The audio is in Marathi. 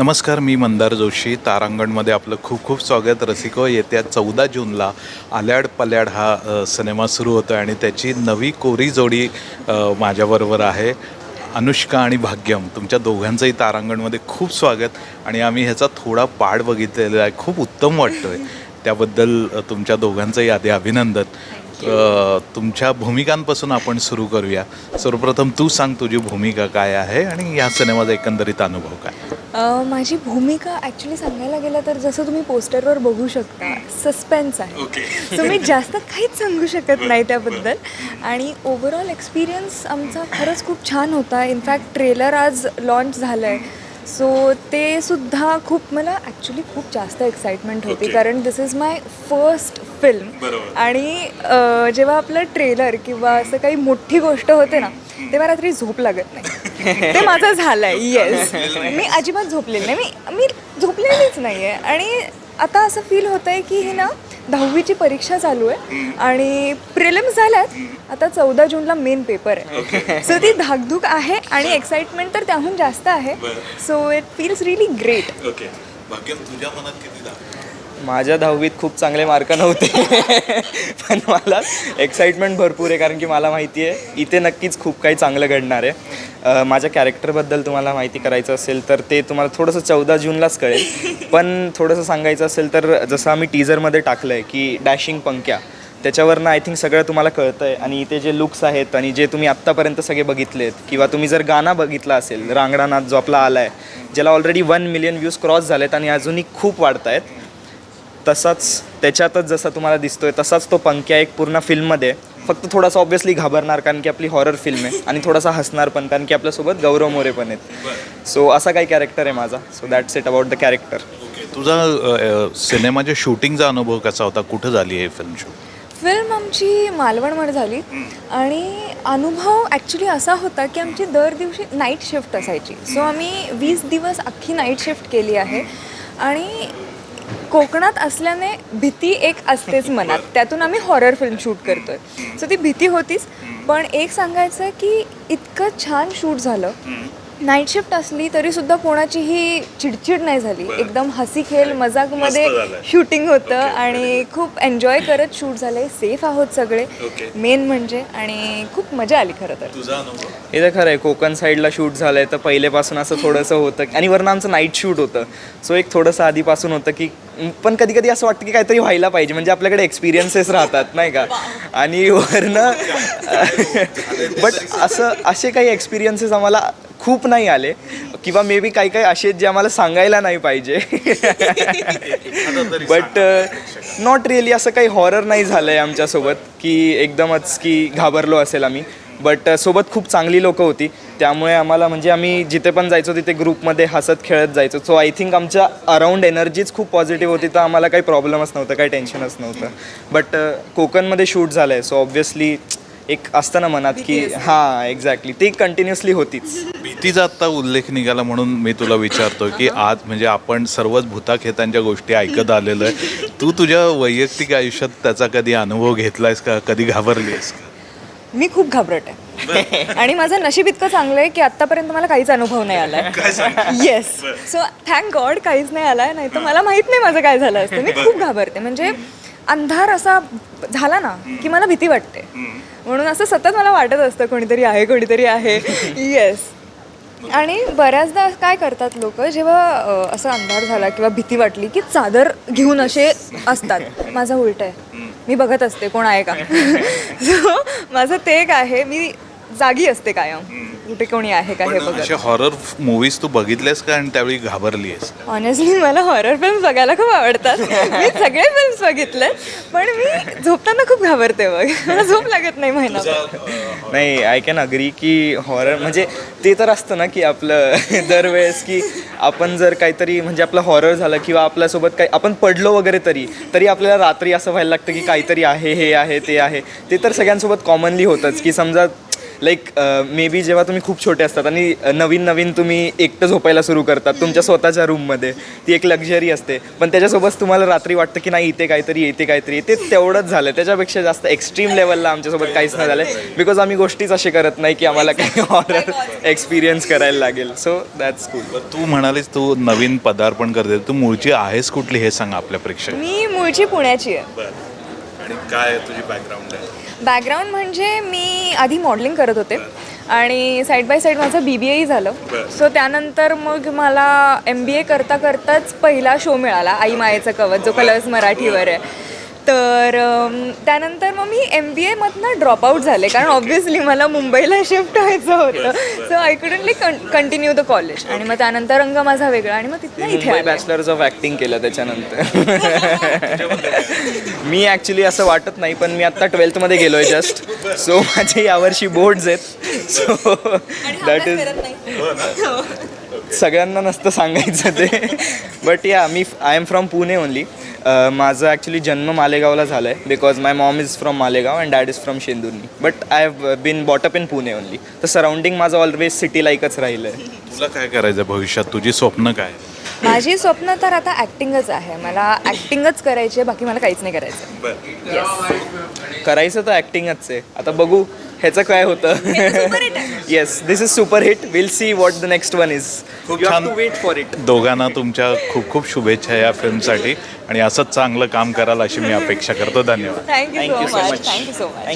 नमस्कार मी मंदार जोशी. तारांगणमध्ये आपलं खूप खूप स्वागत. रसिको येत्या चौदा जूनला आल्याड पल्याड हा सिनेमा सुरू होतो आहे आणि त्याची नवी कोरी जोडी माझ्याबरोबर आहे. अनुष्का आणि भाग्यम तुमच्या दोघांचंही तारांगणमध्ये खूप स्वागत. आणि आम्ही ह्याचा थोडा पाठ बघितलेला आहे. खूप उत्तम वाटतो आहे त्याबद्दल तुमच्या दोघांचंही आधी अभिनंदन. तुमच्या भूमिकांपासून आपण सुरू करूया. सर्वप्रथम तू सांग तुझी भूमिका काय आहे आणि या सिनेमाचा एकंदरीत अनुभव काय? अ, माझी भूमिका ॲक्च्युली सांगायला गेलं तर जसं तुम्ही पोस्टरवर बघू शकता सस्पेन्स आहे. सो मी जास्त काहीच सांगू शकत नाही त्याबद्दल. आणि ओव्हरऑल एक्सपिरियन्स आमचा खरंच खूप छान होता. इनफॅक्ट ट्रेलर आज लॉन्च झालं आहे सो ते सुद्धा खूप मला ॲक्च्युली खूप जास्त एक्साइटमेंट होती. Okay. कारण this is my first film. आणि जेव्हा आपलं ट्रेलर किंवा असं काही मोठी गोष्ट होते ना तेव्हा रात्री झोप लागत नाही. ते माझं झालंय येस मी अजिबात झोपलेली नाही. मी मी झोपलेलीच नाही आहे आणि आता असं फील होतं आहे की हे ना दहावीची परीक्षा चालू आहे आणि प्रिलिम्स झाल्यात. आता चौदा जूनला मेन पेपर आहे. सो ती धाकधूक आहे आणि एक्साइटमेंट तर त्याहून जास्त आहे. So it feels really great okay Bhagyam तुझ्या मनात किती माझ्या दहावीत खूप चांगले मार्क नव्हते. पण मला एक्साइटमेंट भरपूर आहे कारण की मला माहिती आहे इथे नक्कीच खूप काही चांगलं घडणार आहे. माझ्या कॅरेक्टरबद्दल तुम्हाला माहिती करायचं असेल तर ते तुम्हाला थोडंसं चौदा जूनलाच कळेल. पण थोडंसं सांगायचं असेल तर जसं आम्ही टीजरमध्ये टाकलं आहे की डॅशिंग पंक्या त्याच्यावरनं आय थिंक सगळं तुम्हाला कळतं आहे आणि इथे जे लुक्स आहेत आणि जे तुम्ही आत्तापर्यंत सगळे बघितलेत किंवा तुम्ही जर गाणं बघितलं असेल रांगडानाथ जो आपला आला आहे ज्याला already one million views cross झालेत आणि अजूनही खूप वाढत आहेत तसाच त्याच्यातच जसा तुम्हाला दिसतोय तसाच तो पंक्या एक पूर्ण फिल्ममध्ये. फक्त थोडासा ऑब्व्हियसली घाबरणार कारण की आपली हॉरर फिल्म आहे. आणि थोडासा हसणार पण कारण की आपल्यासोबत गौरव मोरे पण आहेत. सो असा काही कॅरेक्टर आहे माझा. So that's it about the character okay तुझा सिनेमाच्या शूटिंगचा अनुभव कसा होता? कुठं झाली आहे फिल्म शूट फिल्म आमची मालवणमध्ये झाली. आणि अनुभव ॲक्च्युली असा होता की आमची दर दिवशी नाईट शिफ्ट असायची. सो आम्ही वीस दिवस अख्खी नाईट शिफ्ट केली आहे. आणि कोकणात असल्याने भीती एक असतेच मनात. त्यातून आम्ही हॉरर फिल्म शूट करतोय. सो ती भीती होतीच. पण एक सांगायचं आहे की इतकं छान शूट झालं. नाईट शिफ्ट असली तरी सुद्धा कोणाचीही चिडचिड नाही झाली. एकदम हसी खेळ मजाकमध्ये. शूटिंग होतं आणि खूप एन्जॉय करत शूट झालंय सेफ आहोत सगळे. मेन म्हणजे आणि खूप मजा आली खरं तर. तुझा अनुभव? हे तर खरं आहे कोकण साईडला शूट झालं आहे तर पहिलेपासून असं थोडंसं होतं आणि वरनं आमचं नाईट शूट होतं. सो एक थोडंसं आधीपासून होतं की पण कधी कधी असं वाटतं की काहीतरी व्हायला पाहिजे. म्हणजे आपल्याकडे एक्सपिरियन्सेस राहतात नाही का? आणि वरनं बट असं असे काही एक्सपिरियन्सेस आम्हाला खूप नाही आले. किंवा मे बी काही काही असे जे आम्हाला सांगायला नाही पाहिजे. बट नॉट रिअली असं काही हॉरर नाही झालं आहे आमच्यासोबत की एकदमच की घाबरलो असेल आम्ही. बट सोबत खूप चांगली लोकं होती. त्यामुळे आम्हाला म्हणजे आम्ही जिथे पण जायचो तिथे ग्रुपमध्ये हसत खेळत जायचो. सो आय थिंक आमच्या अराउंड एनर्जीच खूप पॉझिटिव्ह होती तर आम्हाला काही प्रॉब्लेमच नव्हतं काही टेन्शनच नव्हतं. बट कोकणमध्ये शूट झालं आहे सो ऑब्व्हियसली एक असतं ना मनात की हां एक्झॅक्टली ती कंटिन्युअसली होतीच. भीतीचा आत्ता उल्लेख निघाला म्हणून मी तुला विचारतो की आज म्हणजे आपण सर्वच भूताखेतांच्या गोष्टी ऐकत आलेलो आहे. तू तुझ्या वैयक्तिक आयुष्यात त्याचा कधी अनुभव घेतलायस का? कधी घाबरलीस का? मी खूप घाबरट आहे. आणि माझं नशीब इतकं चांगलं आहे की आत्तापर्यंत मला काहीच अनुभव नाही आलाय. येस सो थँक गॉड काहीच नाही आलाय नाही तर मला माहीत नाही माझं काय झालं असतं. मी खूप घाबरते. म्हणजे अंधार असा झाला ना की मला भीती वाटते. म्हणून असं सतत मला वाटत असतं कोणीतरी आहे कोणीतरी आहे. येस आणि बऱ्याचदा काय करतात लोक जेव्हा असा अंधार झाला किंवा भीती वाटली की चादर घेऊन असे असतात. माझा उलट आहे. मी बघत असते कोण आहे का. सो माझं ते एक आहे मी जागी असते कायम. कुठे कोणी आहे का हे बघत? असे हॉरर मूवीज तू बघितलेस का? आणि त्यावेळी घाबरली आहेस ऑनेस्टली मला हॉरर फिल्म बघायला खूप आवडतात. मी सगळे फिल्म्स बघितले पण मी झोपताना खूप घाबरते बघ. मला झोप लागत नाही महिना नाही आय कॅन अग्री की हॉरर म्हणजे ते तर असतं ना की आपलं दरवेळेस की आपण जर काहीतरी म्हणजे आपलं हॉरर झालं किंवा आपल्यासोबत काही आपण पडलो वगैरे तरी तरी आपल्याला रात्री असं व्हायला लागतं की काहीतरी आहे हे आहे ते आहे. ते तर सगळ्यांसोबत कॉमनली होतंच की समजा लाईक मे बी जेव्हा तुम्ही खूप छोटे असतात आणि अ, नवीन नवीन तुम्ही एकटं झोपायला सुरू करतात तुमच्या स्वतःच्या रूममध्ये ती एक लक्झरी असते. पण त्याच्यासोबत तुम्हाला रात्री वाटतं की नाही इथे काहीतरी इथे काहीतरी ते तेवढंच झालं त्याच्यापेक्षा जास्त एक्स्ट्रीम लेवलला आमच्यासोबत काहीच नाही झालं बिकॉज आम्ही गोष्टीच अशी करत नाही की आम्हाला काही हॉरर एक्सपिरियन्स करायला लागेल. सो दॅट्स कूल तू म्हणालीस तू नवीन पदार्पण करते. तू मूळची आहेस कुठली हे सांग आपल्या प्रेक्षक मी मूळची पुण्याची आहे. आणि काय तुझी बॅकग्राऊंड आहे? बॅकग्राऊंड म्हणजे मी आधी मॉडेलिंग करत होते. आणि साईड बाय साईड माझं बी बी एही झालं. सो त्यानंतर मग मला एम बी ए करता करताच पहिला शो मिळाला आई मायेचं कवच जो कलर्स मराठीवर आहे. तर त्यानंतर मग मी एम बी एमधनं ड्रॉपआउट झाले कारण ऑब्व्हियसली मला मुंबईला शिफ्ट व्हायचं होतं. So I couldn't continue the college आणि मग त्यानंतर रंग माझा वेगळा आणि मग तिथनं इथे. बॅचलर्स ऑफ ॲक्टिंग केलं त्याच्यानंतर. मी ॲक्च्युली असं वाटत नाही पण मी आत्ता ट्वेल्थमध्ये गेलो आहे जस्ट सो माझे यावर्षी बोर्ड्स आहेत. सो हा दॅट इज. सगळ्यांना नसतं सांगायचं ते. बट या मी I am from Pune only माझा ॲक्च्युली जन्म मालेगावला झाला आहे because my mom is from Malegaon and dad is from Shendurni but I have been brought up in Pune only तर सराउंडिंग माझं ऑलवेज सिटी लाईकच राहिलं आहे तुला काय करायचं भविष्यात? तुझी स्वप्न काय? माझी स्वप्न तर आता ॲक्टिंगच आहे. मला ॲक्टिंगच करायची आहे बाकी मला काहीच नाही करायचं. येस करायचं तर ॲक्टिंगच आहे. आता बघू ह्याचं काय होतं? Yes this is super hit will see what the next one is खूप यू हॅव छान. टू वेट फॉर इट दोघांना तुमच्या खूप खूप शुभेच्छा या फिल्मसाठी आणि असंच चांगलं काम कराल अशी मी अपेक्षा करतो. धन्यवाद. Thank you so much. Thank you so much